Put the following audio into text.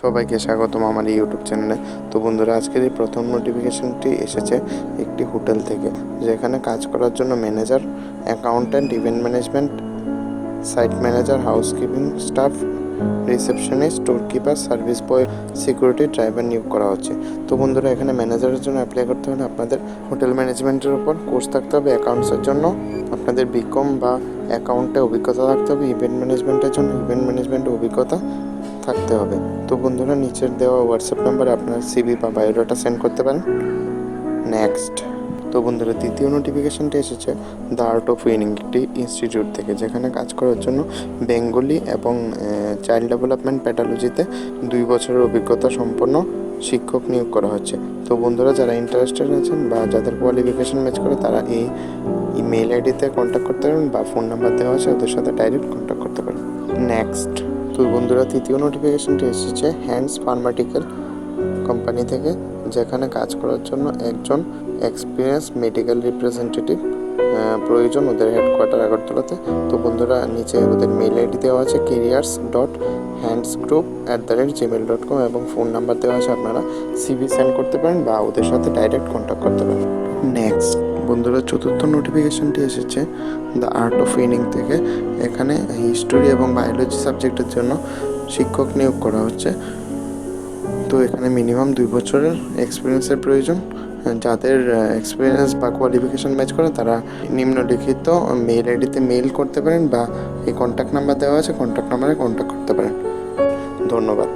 সবাইকে স্বাগতম আমার এই ইউটিউব চ্যানেলে তো বন্ধুরা, আজকের এই প্রথম নোটিফিকেশনটি এসেছে একটি হোটেল থেকে, যেখানে কাজ করার জন্য manager accountant event management site manager housekeeping staff receptionist store keeper service boy security driver নিয়োগ করা হচ্ছে। তো বন্ধুরা, এখানে ম্যানেজারের জন্য অ্যাপ্লাই করতে হলে আপনাদের হোটেল ম্যানেজমেন্টের উপর কোর্স থাকতে হবে অ্যাকাউন্টসের জন্য। আপনাদের বিকম বা অ্যাকাউন্টে অভিজ্ঞতা থাকতে হবে ইভেন্ট ম্যানেজমেন্টের জন্য ইভেন্ট ম্যানেজমেন্টে অভিজ্ঞতা। থাকতে হবে। তো বন্ধুরা, নিচের দেওয়া হোয়াটসঅ্যাপ নাম্বারে আপনার সিভি বা বায়োডাটা সেন্ড করতে পারেন। নেক্সট তো বন্ধুরা, দ্বিতীয় নোটিফিকেশনটি এসেছে দ্য আর্ট অফ উইনিং একটি ইনস্টিটিউট থেকে, যেখানে কাজ করার জন্য বেঙ্গলি এবং চাইল্ড ডেভেলপমেন্ট প্যাটালজিতে দুই বছরের অভিজ্ঞতা সম্পন্ন শিক্ষক নিয়োগ করা হচ্ছে। তো বন্ধুরা, যারা ইন্টারেস্টেড আছেন বা যাদের কোয়ালিফিকেশন ম্যাচ করে, তারা এই ইমেল আইডিতে কন্ট্যাক্ট করতে পারেন বা ফোন নাম্বার দেওয়া আছে, ওদের সাথে ডাইরেক্ট কন্ট্যাক্ট করতে পারেন। নেক্সট তো বন্ধুরা, তৃতীয় নোটিফিকেশনটি এসেছে হ্যান্ডস ফার্মাটিক্যাল কোম্পানি থেকে, যেখানে কাজ করার জন্য একজন এক্সপিরিয়েন্স মেডিকেল রিপ্রেজেন্টেটিভ প্রয়োজন ওদের হেডকোয়ার্টার আগরতলাতে। তো বন্ধুরা, নিচে ওদের মেল আইডি দেওয়া আছে careers dot hands group at the rate gmail dot com এবং ফোন নাম্বার দেওয়া আছে, আপনারা সিভি সেন্ড করতে পারেন বা ওদের সাথে ডাইরেক্ট কন্ট্যাক্ট করতে পারেন। নেক্সট বন্ধুরা চতুর্থ নোটিফিকেশনটি এসেছে দ্য আর্ট অফ ইনিং থেকে। এখানে হিস্টোরি এবং বায়োলজি সাবজেক্টের জন্য শিক্ষক নিয়োগ করা হচ্ছে। তো এখানে মিনিমাম দুই বছরের এক্সপিরিয়েন্সের প্রয়োজন। যাদের এক্সপিরিয়েন্স বা কোয়ালিফিকেশন ম্যাচ করে, তারা নিম্নলিখিত মেল আইডিতে মেল করতে পারেন বা এই কন্ট্যাক্ট নাম্বার দেওয়া আছে কন্ট্যাক্ট নাম্বারে কন্ট্যাক্ট করতে পারেন। ধন্যবাদ।